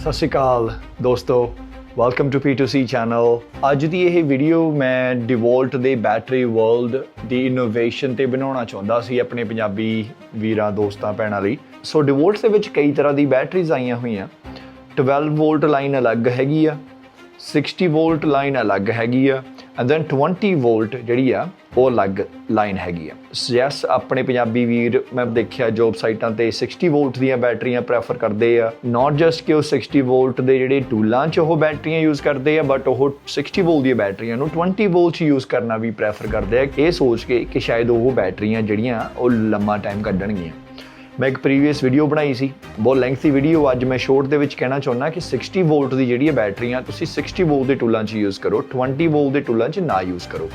ਸਤਿ ਸ਼੍ਰੀ ਅਕਾਲ ਦੋਸਤੋ welcome to P2C channel ਅੱਜ ਦੀ ਇਹ ਵੀਡੀਓ ਮੈਂ ਡਿਵੋਲਟ ਦੇ ਬੈਟਰੀ ਵਰਲਡ ਦੀ ਇਨੋਵੇਸ਼ਨ ਤੇ ਬਣਾਉਣਾ ਚਾਹੁੰਦਾ ਸੀ ਆਪਣੇ ਪੰਜਾਬੀ ਵੀਰਾਂ, ਦੋਸਤਾਂ, ਭੈਣਾਂ ਲਈ। ਸੋ ਡਿਵੋਲਟ ਦੇ ਵਿੱਚ ਕਈ ਤਰ੍ਹਾਂ ਦੀ ਬੈਟਰੀਜ਼ ਆਈਆਂ ਹੋਈਆਂ। 12 ਵੋਲਟ ਲਾਈਨ ਅਲੱਗ ਹੈਗੀ ਆ 60 ਵੋਲਟ ਲਾਈਨ ਅਲੱਗ ਹੈਗੀ ਆ ਐਂਡ ਦੈਨ 20 ਵੋਲਟ ਜਿਹੜੀ ਆ, ਉਹ ਅਲੱਗ ਲਾਈਨ ਹੈਗੀ ਆ। ਯੈਸ ਆਪਣੇ ਪੰਜਾਬੀ ਵੀਰ, ਮੈਂ ਦੇਖਿਆ ਜੋਬ ਸਾਈਟਾਂ ਤੇ 60 ਵੋਲਟ ਦੀਆਂ ਬੈਟਰੀਆਂ ਪ੍ਰੈਫਰ ਕਰਦੇ ਆ। ਨਾਟ ਜਸਟ ਕਿ ਉਹ 60 ਵੋਲਟ ਦੇ ਜਿਹੜੇ ਟੂਲਾਂ 'ਚ ਉਹ ਬੈਟਰੀਆਂ ਯੂਜ਼ ਕਰਦੇ ਆ ਬਟ ਉਹ 60 ਵੋਲਟ ਦੀਆਂ ਬੈਟਰੀਆਂ ਨੂੰ 20 ਵੋਲਟ 'ਚ ਯੂਜ਼ ਕਰਨਾ ਵੀ ਪ੍ਰੈਫਰ ਕਰਦੇ ਆ। ਇਹ ਸੋਚ ਕੇ ਕਿ ਸ਼ਾਇਦ ਉਹ ਬੈਟਰੀਆਂ ਜਿਹੜੀਆਂ, ਉਹ ਲੰਮਾ ਟਾਈਮ ਕੱਢਣਗੀਆਂ। ਮੈਂ ਇੱਕ ਪ੍ਰੀਵੀਅਸ ਵੀਡੀਓ ਬਣਾਈ ਸੀ, ਬਹੁਤ ਲੈਂਥੀ ਵੀਡੀਓ ਅੱਜ ਮੈਂ ਸ਼ੋਰਟ ਦੇ ਵਿੱਚ ਕਹਿਣਾ ਚਾਹੁੰਦਾ ਕਿ 60 ਵੋਲਟ ਦੀ ਜਿਹੜੀ ਹੈ ਬੈਟਰੀਆਂ, ਤੁਸੀਂ 60 ਵੋਲਟ ਦੇ ਟੂਲਾਂ 'ਚ ਯੂਜ਼ ਕਰੋ 20 ਵੋਲਟ ਦੇ ਟੂਲਾਂ 'ਚ ਨਾ ਯੂਜ਼ ਕਰੋ।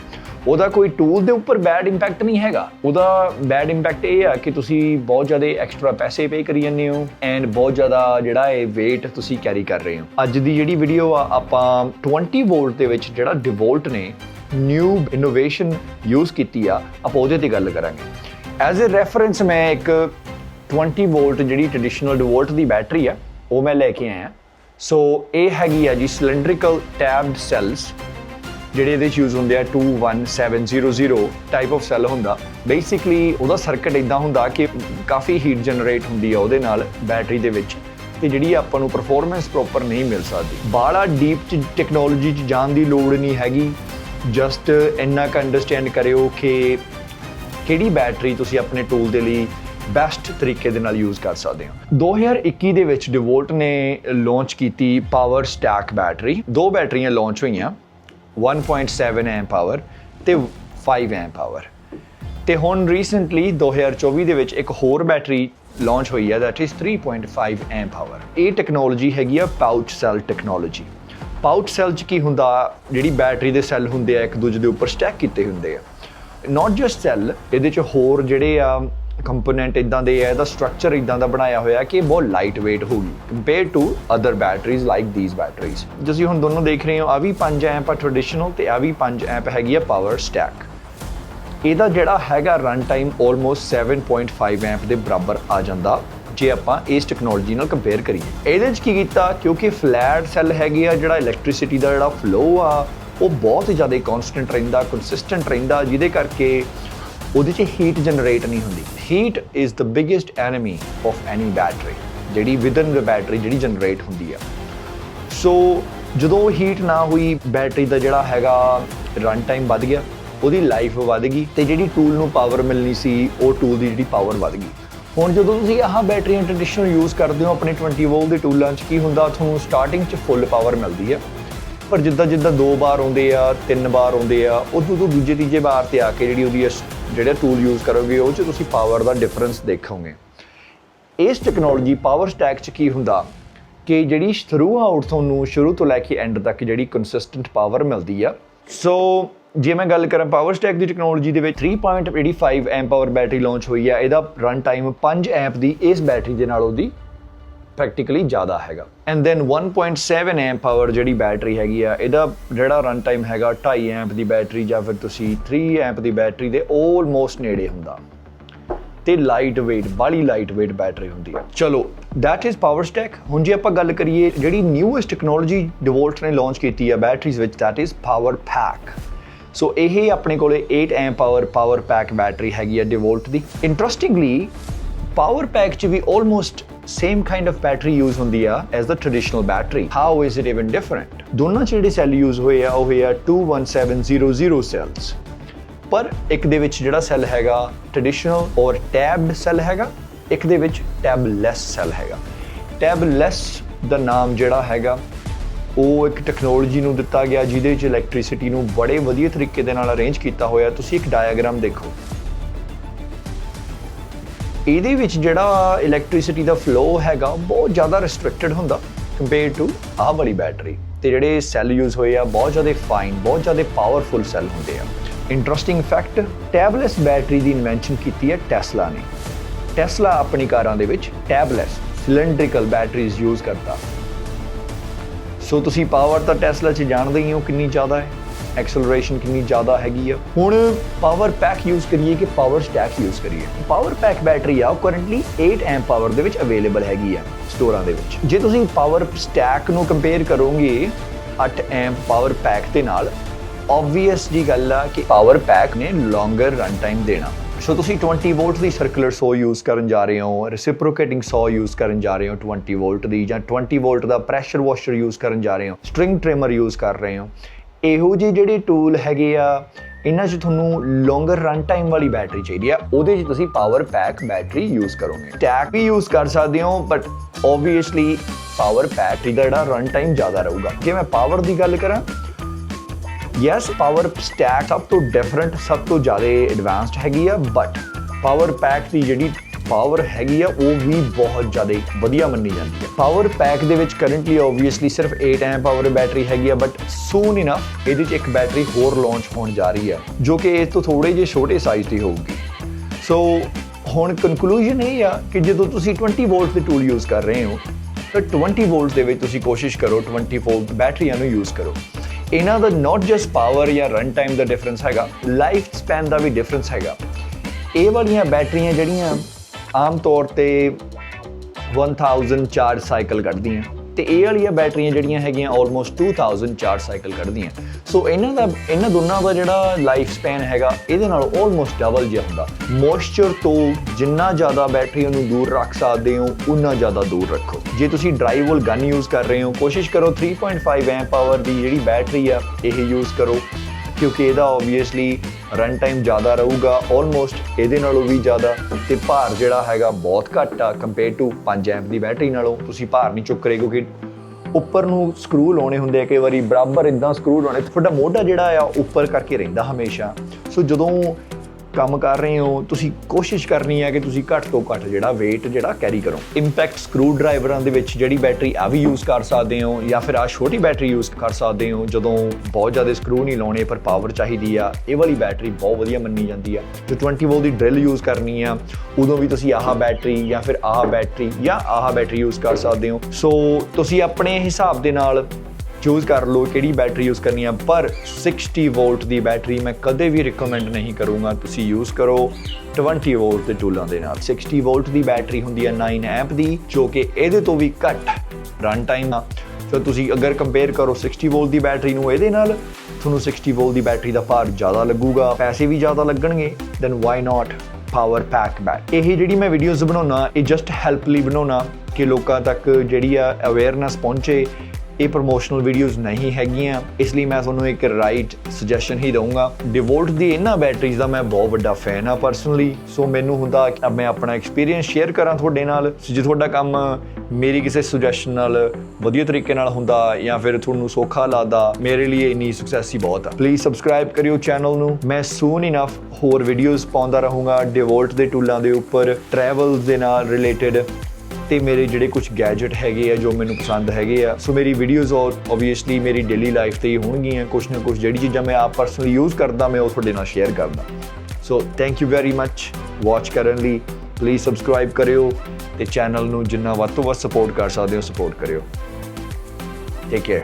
ਉਹਦਾ ਕੋਈ ਟੂਲ ਦੇ ਉੱਪਰ ਬੈਡ ਇੰਪੈਕਟ ਨਹੀਂ ਹੈਗਾ। ਉਹਦਾ ਬੈਡ ਇੰਪੈਕਟ ਇਹ ਆ ਕਿ ਤੁਸੀਂ ਬਹੁਤ ਜ਼ਿਆਦਾ ਐਕਸਟਰਾ ਪੈਸੇ ਪੇ ਕਰੀ ਜਾਂਦੇ ਹੋ ਐਂਡ ਬਹੁਤ ਜ਼ਿਆਦਾ ਜਿਹੜਾ ਇਹ weight ਤੁਸੀਂ ਕੈਰੀ ਕਰ ਰਹੇ ਹੋ। ਅੱਜ ਦੀ ਜਿਹੜੀ ਵੀਡੀਓ ਆ, ਆਪਾਂ 20 ਵੋਲਟ ਦੇ ਵਿੱਚ ਜਿਹੜਾ ਡਿਵੋਲਟ ਨੇ ਨਿਊ ਇਨੋਵੇਸ਼ਨ ਯੂਜ਼ ਕੀਤੀ ਆ, ਆਪਾਂ ਉਹਦੇ ਤੇ ਗੱਲ ਕਰਾਂਗੇ। ਐਜ਼ ਅ ਰੈਫਰੈਂਸ ਮੈਂ ਇੱਕ 20 ਵੋਲਟ ਜਿਹੜੀ ਟ੍ਰੈਡੀਸ਼ਨਲ ਡਿਵੋਲਟ ਦੀ ਬੈਟਰੀ ਆ, ਉਹ ਮੈਂ ਲੈ ਕੇ ਆਇਆ। ਸੋ ਇਹ ਹੈਗੀ ਆ ਜੀ ਸਿਲੰਡਰੀਕਲ ਟੈਬਡ ਸੈਲਸ ਜਿਹੜੇ ਇਹਦੇ ਚ ਯੂਜ਼ ਹੁੰਦੇ ਆ 21700 ਟਾਈਪ ਆਫ ਸੈੱਲ ਹੁੰਦਾ। ਬੇਸਿਕਲੀ ਉਹਦਾ ਸਰਕਟ ਇਦਾਂ ਹੁੰਦਾ ਕਿ ਕਾਫੀ ਹੀਟ ਜਨਰੇਟ ਹੁੰਦੀ ਆ ਉਹਦੇ ਨਾਲ ਬੈਟਰੀ ਦੇ ਵਿੱਚ। ਤੇ ਜਿਹੜੀ ਆਪਾਂ ਨੂੰ ਪਰਫਾਰਮੈਂਸ ਪ੍ਰੋਪਰ ਨਹੀਂ ਮਿਲ ਸਕਦੀ। ਬਾਹਲਾ ਡੀਪ ਚ ਟੈਕਨੋਲੋਜੀ ਚ ਜਾਣ ਦੀ ਲੋੜ ਨਹੀਂ ਹੈਗੀ। ਜਸਟ ਇੰਨਾ ਕ ਅੰਡਰਸਟੈਂਡ ਕਰਿਓ ਕਿ ਕਿਹੜੀ ਬੈਟਰੀ ਤੁਸੀਂ ਆਪਣੇ ਟੂਲ ਦੇ ਲਈ ਬੈਸਟ ਤਰੀਕੇ ਦੇ ਨਾਲ ਯੂਜ਼ ਕਰ ਸਕਦੇ ਹੋ। 2021 ਦੇ ਵਿੱਚ ਡਿਵੋਲਟ ਨੇ ਲਾਂਚ ਕੀਤੀ ਪਾਵਰ ਸਟੈਕ ਬੈਟਰੀ ਦੋ ਬੈਟਰੀਆਂ ਲਾਂਚ ਹੋਈਆਂ। 1.7 ਐਂਪ ਪਾਵਰ ਤੇ 5 ਐਂਪ ਪਾਵਰ ਤੇ ਹੁਣ ਰੀਸੈਂਟਲੀ 2024 ਦੇ ਵਿੱਚ ਇੱਕ ਹੋਰ ਬੈਟਰੀ ਲਾਂਚ ਹੋਈ ਹੈ, that is 3.5 ਐਂਪ ਪਾਵਰ ਇਹ ਟੈਕਨੋਲੋਜੀ ਹੈਗੀ ਆ pouch cell technology pouch cell ਚ ਕੀ ਹੁੰਦਾ? ਜਿਹੜੀ ਬੈਟਰੀ ਦੇ ਸੈੱਲ ਹੁੰਦੇ ਆ, ਇੱਕ ਦੂਜੇ ਦੇ ਉੱਪਰ ਸਟੈਕ ਕੀਤੇ ਹੁੰਦੇ ਆ। ਨਾਟ ਜਸਟ ਸੈੱਲ ਇਹਦੇ ਚ ਹੋਰ ਜਿਹੜੇ ਆ ਕੰਪੋਨੈਂਟ ਇਦਾਂ ਦੇ ਹੈ, ਇਹਦਾ ਸਟਰਕਚਰ ਇਦਾਂ ਦਾ ਬਣਾਇਆ ਹੋਇਆ ਕਿ ਬਹੁਤ ਲਾਈਟ weight ਹੋਊਗੀ compare to other batteries like these batteries ਤੁਸੀਂ ਹੁਣ ਦੋਨੋਂ ਦੇਖ ਰਹੇ ਹੋ ਆ ਵੀ ਪੰਜ ਐਂਪ ਆ ਟ੍ਰੈਡੀਸ਼ਨਲ ਤੇ ਆ ਵੀ ਪੰਜ ਐਂਪ ਹੈਗੀ ਆ ਪਾਵਰ ਸਟੈਕ ਇਹਦਾ ਜਿਹੜਾ ਹੈਗਾ ਰਨ ਟਾਈਮ ਆਲਮੋਸਟ 7.5 ਐਂਪ ਦੇ ਬਰਾਬਰ ਆ ਜਾਂਦਾ, ਜੇ ਆਪਾਂ ਇਸ ਟੈਕਨੋਲੋਜੀ ਨਾਲ ਕੰਪੇਅਰ ਕਰੀਏ। ਇਹਦੇ ਵਿੱਚ ਕੀ ਕੀਤਾ, ਕਿਉਂਕਿ ਫਲੈਟ ਸੈੱਲ ਹੈਗੇ ਆ, ਜਿਹੜਾ ਇਲੈਕਟ੍ਰਿਸਿਟੀ ਦਾ ਜਿਹੜਾ ਫਲੋ ਆ, ਉਹ ਬਹੁਤ ਜ਼ਿਆਦਾ ਕਨਸਟੈਂਟ ਰਹਿੰਦਾ ਕੰਸਿਸਟੈਂਟ ਰਹਿੰਦਾ, ਜਿਹਦੇ ਕਰਕੇ ਉਹਦੇ 'ਚ ਹੀਟ ਜਨਰੇਟ ਨਹੀਂ ਹੁੰਦੀ। Heat is the biggest enemy of any battery ਜਿਹੜੀ ਵਿਦਨ ਦ ਬੈਟਰੀ ਜਿਹੜੀ ਜਨਰੇਟ ਹੁੰਦੀ ਆ। ਸੋ ਜਦੋਂ ਹੀਟ ਨਾ ਹੋਈ ਬੈਟਰੀ ਦਾ ਜਿਹੜਾ ਹੈਗਾ ਰਨ ਟਾਈਮ ਵੱਧ ਗਿਆ, ਉਹਦੀ ਲਾਈਫ ਵੱਧ ਗਈ ਤੇ ਜਿਹੜੀ ਟੂਲ ਨੂੰ ਪਾਵਰ ਮਿਲਣੀ ਸੀ, ਉਹ ਟੂਲ ਦੀ ਜਿਹੜੀ ਪਾਵਰ ਵੱਧ ਗਈ। ਹੁਣ ਜਦੋਂ ਤੁਸੀਂ ਆਹ ਬੈਟਰੀਆਂ ਟ੍ਰੈਡੀਸ਼ਨਲ ਯੂਜ਼ ਕਰਦੇ ਹੋ ਆਪਣੇ 20 ਵੋਲਟ ਦੇ ਟੂਲਾਂ 'ਚ, ਕੀ ਹੁੰਦਾ? ਤੁਹਾਨੂੰ ਸਟਾਰਟਿੰਗ 'ਚ ਫੁੱਲ ਪਾਵਰ ਮਿਲਦੀ ਆ। ਪਰ ਜਿੱਦਾਂ ਜਿੱਦਾਂ ਦੋ ਵਾਰ ਆਉਂਦੇ ਆ, ਤਿੰਨ ਵਾਰ ਆਉਂਦੇ ਆ, ਉਦੋਂ ਤੋਂ ਦੂਜੇ ਤੀਜੇ ਵਾਰ ਤੇ ਆ ਕੇ ਜਿਹੜੀ ਉਹਦੀ ਅਸ- ਜਿਹੜਾ ਟੂਲ ਯੂਜ਼ ਕਰੋਗੇ, ਉਹ 'ਚ ਤੁਸੀਂ ਪਾਵਰ ਦਾ ਡਿਫਰੈਂਸ ਦੇਖੋਗੇ। ਇਸ ਟੈਕਨੋਲੋਜੀ ਪਾਵਰ ਸਟੈਕ 'ਚ ਕੀ ਹੁੰਦਾ? ਕਿ ਜਿਹੜੀ ਥਰੂ ਆਊਟ ਤੁਹਾਨੂੰ ਸ਼ੁਰੂ ਤੋਂ ਲੈ ਕੇ ਐਂਡ ਤੱਕ ਜਿਹੜੀ ਕੰਸਿਸਟੈਂਟ ਪਾਵਰ ਮਿਲਦੀ ਆ। ਸੋ ਜੇ ਮੈਂ ਗੱਲ ਕਰਾਂ ਪਾਵਰ ਸਟੈਕ ਦੀ ਟੈਕਨੋਲੋਜੀ ਦੇ ਵਿੱਚ 3.85 ਐਂਪ ਪਾਵਰ ਬੈਟਰੀ ਲਾਂਚ ਹੋਈ ਆ। ਇਹਦਾ ਰਨ ਟਾਈਮ 5 ਐਂਪ ਦੀ ਇਸ ਬੈਟਰੀ ਦੇ ਨਾਲ ਉਹਦੀ ਪ੍ਰੈਕਟੀਕਲੀ ਜ਼ਿਆਦਾ ਹੈਗਾ। ਐਂਡ ਦੈਨ 1.7 ਐਂਪ ਪਾਵਰ ਜਿਹੜੀ ਬੈਟਰੀ ਹੈਗੀ ਆ, ਇਹਦਾ ਜਿਹੜਾ ਰਨ ਟਾਈਮ ਹੈਗਾ 2.5 ਐਂਪ ਦੀ ਬੈਟਰੀ ਜਾਂ ਫਿਰ ਤੁਸੀਂ 3 ਐਂਪ ਦੀ ਬੈਟਰੀ ਦੇ ਆਲਮੋਸਟ ਨੇੜੇ ਹੁੰਦਾ। ਤੇ ਲਾਈਟ weight ਬਾਲੀ ਲਾਈਟ weight ਬੈਟਰੀ ਹੁੰਦੀ ਹੈ ਚਲੋ, that ਇਜ਼ ਪਾਵਰ ਸਟੈਕ ਹੁਣ ਜੇ ਆਪਾਂ ਗੱਲ ਕਰੀਏ, ਜਿਹੜੀ ਨਿਊਐਸਟ ਟੈਕਨੋਲੋਜੀ ਡਿਵੋਲਟ ਨੇ ਲਾਂਚ ਕੀਤੀ ਹੈ ਬੈਟਰੀਜ਼ ਵਿੱਚ, that is power pack so ਇਹ ਆਪਣੇ ਕੋਲੇ 8 amp power power pack battery ਹੈਗੀ ਹੈ ਡਿਵੋਲਟ ਦੀ। ਇੰਟਰਸਟਿੰਗਲੀ ਪਾਵਰ ਪੈਕ ਚ ਵੀ almost same kind of battery use ਹੁੰਦੀ ਆ as the traditional battery how is it even different ਦੋਨਾਂ ਚ ਜਿਹੜੇ ਸੈੱਲ ਯੂਜ਼ ਹੋਏ ਆ ਉਹ ਹੋਏ ਆ 21700 ਸੈੱਲਸ ਪਰ ਇੱਕ ਦੇ ਵਿੱਚ ਜਿਹੜਾ ਸੈੱਲ ਹੈਗਾ ਟ੍ਰੈਡੀਸ਼ਨਲ ਔਰ ਟੈਬਡ ਸੈੱਲ ਹੈਗਾ ਇੱਕ ਦੇ ਵਿੱਚ ਟੈਬਲੈਸ ਸੈੱਲ ਹੈਗਾ ਟੈਬਲੈਸ ਦਾ ਨਾਮ ਜਿਹੜਾ ਹੈਗਾ ਉਹ ਇੱਕ ਟੈਕਨੋਲੋਜੀ ਨੂੰ ਦਿੱਤਾ ਗਿਆ ਜਿਹਦੇ ਵਿੱਚ ਇਲੈਕਟ੍ਰਿਸਿਟੀ ਨੂੰ ਬੜੇ ਵਧੀਆ ਤਰੀਕੇ ਦੇ ਨਾਲ ਅਰੇਂਜ ਕੀਤਾ ਹੋਇਆ ਤੁਸੀਂ ਇੱਕ ਡਾਇਆਗ੍ਰਾਮ ਦੇਖੋ ਇਹਦੇ ਵਿੱਚ ਜਿਹੜਾ ਇਲੈਕਟ੍ਰਿਸਿਟੀ ਦਾ ਫਲੋ ਹੈਗਾ ਬਹੁਤ ਜ਼ਿਆਦਾ ਰੈਸਟ੍ਰਿਕਟਡ ਹੁੰਦਾ ਕੰਪੇਅਰ ਟੂ ਆਹ ਵਾਲੀ ਬੈਟਰੀ ਤੇ ਜਿਹੜੇ ਸੈੱਲ ਯੂਜ਼ ਹੋਏ ਆ, ਬਹੁਤ ਜ਼ਿਆਦਾ ਫਾਈਨ ਬਹੁਤ ਜ਼ਿਆਦਾ ਪਾਵਰਫੁਲ ਸੈੱਲ ਹੁੰਦੇ ਆ। ਇੰਟਰਸਟਿੰਗ ਫੈਕਟ ਟੈਬਲੈਸ ਬੈਟਰੀ ਦੀ ਇਨਵੈਂਸ਼ਨ ਕੀਤੀ ਹੈ ਟੈਸਲਾ ਨੇ। ਟੈਸਲਾ ਆਪਣੀ ਕਾਰਾਂ ਦੇ ਵਿੱਚ ਟੈਬਲੈਸ ਸਿਲੰਡਰੀਕਲ ਬੈਟਰੀਜ਼ ਯੂਜ਼ ਕਰਦਾ। ਸੋ ਤੁਸੀਂ ਪਾਵਰ ਤਾਂ ਟੈਸਲਾ 'ਚ ਜਾਣਦੇ ਹੀ ਹੋ ਕਿੰਨੀ ਜ਼ਿਆਦਾ ਹੈ। ਐਕਸਲਰੇਸ਼ਨ ਕਿੰਨੀ ਜ਼ਿਆਦਾ ਹੈਗੀ ਆ। ਹੁਣ ਪਾਵਰ ਪੈਕ ਯੂਜ਼ ਕਰੀਏ ਕਿ ਪਾਵਰ ਸਟੈਕ ਯੂਜ਼ ਕਰੀਏ। ਪਾਵਰ ਪੈਕ ਬੈਟਰੀ ਆ, ਉਹ ਕਰੰਟਲੀ 8 ਐਂਪ ਪਾਵਰ ਦੇ ਵਿੱਚ ਅਵੇਲੇਬਲ ਹੈਗੀ ਆ ਸਟੋਰਾਂ ਦੇ ਵਿੱਚ। ਜੇ ਤੁਸੀਂ ਪਾਵਰ ਸਟੈਕ ਨੂੰ ਕੰਪੇਅਰ ਕਰੋਗੇ 8 ਐਂਪ ਪਾਵਰ ਪੈਕ ਦੇ ਨਾਲ ਆਬਵੀਅਸ ਜੀ ਗੱਲ ਆ ਕਿ ਪਾਵਰ ਪੈਕ ਨੇ ਲੌਂਗਰ ਰਨ ਟਾਈਮ ਦੇਣਾ। ਸੋ ਤੁਸੀਂ 20 ਵੋਲਟ ਦੀ ਸਰਕੂਲਰ ਸੋ ਯੂਜ਼ ਕਰਨ ਜਾ ਰਹੇ ਹੋ ਰੈਸਿਪਰੋਕੇਟਿੰਗ ਸੋ ਯੂਜ਼ ਕਰਨ ਜਾ ਰਹੇ ਹੋ 20 ਵੋਲਟ ਦੀ ਜਾਂ 20 ਵੋਲਟ ਦਾ ਪ੍ਰੈਸ਼ਰ ਵਾਸ਼ਰ ਯੂਜ਼ ਕਰਨ ਜਾ ਰਹੇ ਹੋ ਸਟ੍ਰਿੰਗ ਟ੍ਰਿਮਰ ਯੂਜ਼ ਕਰ ਰਹੇ ਹੋ। ਇਹੋ ਜਿਹੇ ਜਿਹੜੇ ਟੂਲ ਹੈਗੇ ਆ, ਇਹਨਾਂ 'ਚ ਤੁਹਾਨੂੰ ਲੌਂਗਰ ਰਨ ਟਾਈਮ ਵਾਲੀ ਬੈਟਰੀ ਚਾਹੀਦੀ ਆ, ਉਹਦੇ 'ਚ ਤੁਸੀਂ ਪਾਵਰ ਪੈਕ ਬੈਟਰੀ ਯੂਜ਼ ਕਰੋਗੇ। ਸਟੈਕ ਵੀ ਯੂਜ਼ ਕਰ ਸਕਦੇ ਹੋ ਬਟ ਆਬਵੀਅਸਲੀ ਪਾਵਰ ਪੈਕ ਦਾ ਜਿਹੜਾ ਰਨ ਟਾਈਮ ਜ਼ਿਆਦਾ ਰਹੂਗਾ। ਜੇ ਮੈਂ ਪਾਵਰ ਦੀ ਗੱਲ ਕਰਾਂ ਯੈਸ ਪਾਵਰ ਸਟੈਕ ਸਭ ਤੋਂ ਡਿਫਰੈਂਟ ਸਭ ਤੋਂ ਜ਼ਿਆਦਾ ਐਡਵਾਂਸਡ ਹੈਗੀ ਆ ਬਟ ਪਾਵਰ ਪੈਕ ਦੀ ਜਿਹੜੀ ਪਾਵਰ ਹੈਗੀ ਆ, ਉਹ ਵੀ ਬਹੁਤ ਜ਼ਿਆਦਾ ਵਧੀਆ ਮੰਨੀ ਜਾਂਦੀ ਹੈ। ਪਾਵਰ ਪੈਕ ਦੇ ਵਿੱਚ ਕਰੰਟਲੀ ਆਬਵੀਅਸਲੀ ਸਿਰਫ 8 ਐਂਪ ਪਾਵਰ ਬੈਟਰੀ ਹੈਗੀ ਆ ਬਟ ਸੂਨ ਇਨਫ ਇਹਦੇ 'ਚ ਇੱਕ ਬੈਟਰੀ ਹੋਰ ਲਾਂਚ ਹੋਣ ਜਾ ਰਹੀ ਹੈ ਜੋ ਕਿ ਇਸ ਤੋਂ ਥੋੜੇ ਜਿਹੇ ਛੋਟੇ ਸਾਈਜ਼ ਦੀ ਹੋਊਗੀ। ਸੋ ਹੁਣ ਕਨਕਲੂਜਨ ਇਹ ਆ ਕਿ ਜਦੋਂ ਤੁਸੀਂ 20 ਵੋਲਟ ਦੇ ਟੂਲ ਯੂਜ਼ ਕਰ ਰਹੇ ਹੋ, ਤਾਂ 20 ਵੋਲਟ ਦੇ ਵਿੱਚ ਤੁਸੀਂ ਕੋਸ਼ਿਸ਼ ਕਰੋ 20 ਵੋਲਟ ਬੈਟਰੀਆਂ ਨੂੰ ਯੂਜ਼ ਕਰੋ। ਇਹਨਾਂ ਦਾ ਨਾਟ ਜਸਟ ਪਾਵਰ ਜਾਂ ਰਨ ਟਾਈਮ ਦਾ ਡਿਫਰੈਂਸ ਹੈਗਾ ਲਾਈਫ ਸਪੈਨ ਦਾ ਵੀ ਡਿਫਰੈਂਸ ਹੈਗਾ। ਇਹ ਵਾਲੀਆਂ ਬੈਟਰੀਆਂ ਜਿਹੜੀਆਂ ਆਮ ਤੌਰ ਤੇ 1000 ਚਾਰਜ ਸਾਈਕਲ ਕੱਢਦੀਆਂ। ਤੇ ਇਹ ਵਾਲੀਆਂ ਬੈਟਰੀਆਂ ਜਿਹੜੀਆਂ ਹੈਗੀਆਂ ਆਲਮੋਸਟ 2000 ਚਾਰਜ ਸਾਈਕਲ ਕੱਢਦੀਆਂ। ਸੋ ਇਹਨਾਂ ਦਾ, ਇਹਨਾਂ ਦੋਨਾਂ ਦਾ ਜਿਹੜਾ ਲਾਈਫ ਸਪੈਨ ਹੈਗਾ, ਇਹਦੇ ਨਾਲ ਆਲਮੋਸਟ ਡਬਲ ਜਿਹਾ ਹੁੰਦਾ। ਮੋਇਸਚਰ ਤੋਂ ਜਿੰਨਾ ਜ਼ਿਆਦਾ ਬੈਟਰੀ ਨੂੰ ਦੂਰ ਰੱਖ ਸਕਦੇ ਹੋ ਉਨਾ ਜ਼ਿਆਦਾ ਦੂਰ ਰੱਖੋ। ਜੇ ਤੁਸੀਂ ਡਰਾਈਵਲ ਗਨ ਯੂਜ਼ ਕਰ ਰਹੇ ਹੋ, ਕੋਸ਼ਿਸ਼ ਕਰੋ 3.5 ਐਂਪ ਪਾਵਰ ਦੀ ਜਿਹੜੀ ਬੈਟਰੀ ਆ, ਇਹ ਯੂਜ਼ ਕਰੋ। ਕਿਉਂਕਿ ਇਹਦਾ ਆਬਵੀਅਸਲੀ ਰਨ ਟਾਈਮ ਜ਼ਿਆਦਾ ਰਹੂਗਾ ਆਲਮੋਸਟ ਇਹਦੇ ਨਾਲੋਂ ਵੀ ਜ਼ਿਆਦਾ ਤੇ ਭਾਰ ਜਿਹੜਾ ਹੈਗਾ ਬਹੁਤ ਘੱਟ ਆ ਕੰਪੇਅਰ ਟੂ 5 ਐਂਪ ਦੀ ਬੈਟਰੀ ਨਾਲੋਂ। ਤੁਸੀਂ ਭਾਰ ਨਹੀਂ ਚੁੱਕ ਰਹੇ ਕਿਉਂਕਿ ਉੱਪਰ ਨੂੰ ਸਕਰੂ ਲਾਉਣੇ ਹੁੰਦੇ ਆ ਕਈ ਵਾਰੀ, ਬਰਾਬਰ ਇਦਾਂ ਸਕਰੂ ਲਾਉਣੇ ਤੁਹਾਡਾ ਮੋਢਾ ਜਿਹੜਾ ਆ, ਉੱਪਰ ਕਰਕੇ ਰਹਿੰਦਾ ਹਮੇਸ਼ਾ। ਸੋ ਜਦੋਂ ਕੰਮ ਕਰ ਰਹੇ ਹੋ, ਤੁਸੀਂ ਕੋਸ਼ਿਸ਼ ਕਰਨੀ ਹੈ ਕਿ ਤੁਸੀਂ ਘੱਟ ਤੋਂ ਘੱਟ ਜਿਹੜਾ weight ਜਿਹੜਾ ਕੈਰੀ ਕਰੋ। ਇੰਪੈਕਟ ਸਕਰੂ ਡਰਾਈਵਰਾਂ ਦੇ ਵਿੱਚ ਜਿਹੜੀ ਬੈਟਰੀ ਆ ਵੀ ਯੂਜ਼ ਕਰ ਸਕਦੇ ਹੋ ਜਾਂ ਫਿਰ ਆ ਛੋਟੀ ਬੈਟਰੀ ਯੂਜ਼ ਕਰ ਸਕਦੇ ਹੋ, ਜਦੋਂ ਬਹੁਤ ਜ਼ਿਆਦਾ ਸਕਰੂ ਨਹੀਂ ਲਾਉਣੇ ਪਰ ਪਾਵਰ ਚਾਹੀਦੀ ਆ, ਇਹ ਵਾਲੀ ਬੈਟਰੀ ਬਹੁਤ ਵਧੀਆ ਮੰਨੀ ਜਾਂਦੀ ਆ। ਜੋ 20 ਵੋਲਟ ਦੀ ਡਰਿਲ ਯੂਜ਼ ਕਰਨੀ ਆ, ਉਦੋਂ ਵੀ ਤੁਸੀਂ ਆਹ ਬੈਟਰੀ ਜਾਂ ਫਿਰ ਆਹ ਬੈਟਰੀ ਜਾਂ ਆਹ ਬੈਟਰੀ ਯੂਜ਼ ਕਰ ਸਕਦੇ ਹੋ। ਸੋ ਤੁਸੀਂ ਆਪਣੇ ਹਿਸਾਬ ਦੇ ਨਾਲ ਚੂਜ਼ ਕਰ ਲਓ ਕਿਹੜੀ ਬੈਟਰੀ ਯੂਜ਼ ਕਰਨੀ ਆ, ਪਰ 60 ਵੋਲਟ ਦੀ ਬੈਟਰੀ ਮੈਂ ਕਦੇ ਵੀ ਰეკਮੈਂਡ ਨਹੀਂ ਕਰੂੰਗਾ। ਤੁਸੀਂ ਯੂਜ਼ ਕਰੋ 20 ਵੋਲਟ ਦੇ ਟੂਲਾਂ ਦੇ ਨਾਲ। 60 ਵੋਲਟ ਦੀ ਬੈਟਰੀ ਹੁੰਦੀ ਹੈ 9 ਐਂਪ ਦੀ, ਜੋ ਕਿ ਇਹਦੇ ਤੋਂ ਵੀ ਘੱਟ ਰਨ ਟਾਈਮ ਆ। ਸੋ ਤੁਸੀਂ ਅਗਰ ਕੰਪੇਅਰ ਕਰੋ 60 ਵੋਲਟ ਦੀ ਬੈਟਰੀ ਨੂੰ ਇਹਦੇ ਨਾਲ, ਤੁਹਾਨੂੰ 60 ਵੋਲਟ ਦੀ ਬੈਟਰੀ ਦਾ ਭਾਰ ਜ਼ਿਆਦਾ ਲੱਗੂਗਾ, ਪੈਸੇ ਵੀ ਜ਼ਿਆਦਾ ਲੱਗਣਗੇ then why not power pack bat ਇਹ ਜਿਹੜੀ ਮੈਂ ਵੀਡੀਓਜ਼ ਬਣਾਉਣਾ ਇਹ ਜਸਟ ਹੈਲਪ ਲਈ ਬਣਾਉਣਾ ਕਿ ਲੋਕਾਂ ਤੱਕ ਜਿਹੜੀ ਆ ਅਵੇਅਰਨੈਸ ਪਹੁੰਚੇ ਇਹ ਪ੍ਰੋਮੋਸ਼ਨਲ ਵੀਡੀਓਜ਼ ਨਹੀਂ ਹੈਗੀਆਂ, ਇਸ ਲਈ ਮੈਂ ਤੁਹਾਨੂੰ ਇੱਕ ਰਾਈਟ ਸੁਜੈਸ਼ਨ ਹੀ ਦਊਂਗਾ। ਡਿਵੋਲਟ ਦੀ ਇਹਨਾਂ ਬੈਟਰੀਜ਼ ਦਾ ਮੈਂ ਬਹੁਤ ਵੱਡਾ ਫੈਨ ਆ ਪਰਸਨਲੀ ਸੋ ਮੈਨੂੰ ਹੁੰਦਾ ਕਿ ਮੈਂ ਆਪਣਾ ਐਕਸਪੀਰੀਅੰਸ ਸ਼ੇਅਰ ਕਰਾਂ ਤੁਹਾਡੇ ਨਾਲ। ਜੇ ਤੁਹਾਡਾ ਕੰਮ ਮੇਰੀ ਕਿਸੇ ਸੁਜੈਸ਼ਨ ਨਾਲ ਵਧੀਆ ਤਰੀਕੇ ਨਾਲ ਹੁੰਦਾ ਜਾਂ ਫਿਰ ਤੁਹਾਨੂੰ ਸੌਖਾ ਲੱਗਦਾ, ਮੇਰੇ ਲਈ ਇੰਨੀ ਸਕਸੈਸ ਹੀ ਬਹੁਤ ਆ। ਪਲੀਜ਼ ਸਬਸਕ੍ਰਾਈਬ ਕਰਿਓ ਚੈਨਲ ਨੂੰ। ਮੈਂ ਸੂਨ ਇਨਫ ਹੋਰ ਵੀਡੀਓਜ਼ ਪਾਉਂਦਾ ਰਹੂੰਗਾ ਡਿਵੋਲਟ ਦੇ ਟੂਲਾਂ ਦੇ ਉੱਪਰ ਟਰੈਵਲ ਦੇ ਨਾਲ ਰਿਲੇਟਡ ਤੇ ਮੇਰੇ ਜਿਹੜੇ ਕੁਝ ਗੈਜਟ ਹੈਗੇ ਆ ਜੋ ਮੈਨੂੰ ਪਸੰਦ ਹੈਗੇ ਆ। ਸੋ ਮੇਰੀ ਵੀਡੀਓਜ਼ ਔਰ ਆਬਵੀਅਸਲੀ ਮੇਰੀ ਡੇਲੀ ਲਾਈਫ ਤੇ ਹੀ ਹੋਣਗੀਆਂ। ਕੁਝ ਨਾ ਕੁਝ ਜਿਹੜੀ ਚੀਜ਼ਾਂ ਮੈਂ ਆਪ ਪਰਸਨਲੀ ਯੂਜ਼ ਕਰਦਾ, ਮੈਂ ਉਹ ਤੁਹਾਡੇ ਨਾਲ ਸ਼ੇਅਰ ਕਰਦਾ। So thank you very much watch ਕਰਨ ਲਈ ਪਲੀਜ਼ ਸਬਸਕ੍ਰਾਈਬ ਕਰਿਓ ਤੇ ਚੈਨਲ ਨੂੰ ਜਿੰਨਾ ਵੱਧ ਤੋਂ ਵੱਧ ਸਪੋਰਟ ਕਰ ਸਕਦੇ ਹੋ ਸਪੋਰਟ ਕਰਿਓ। Take care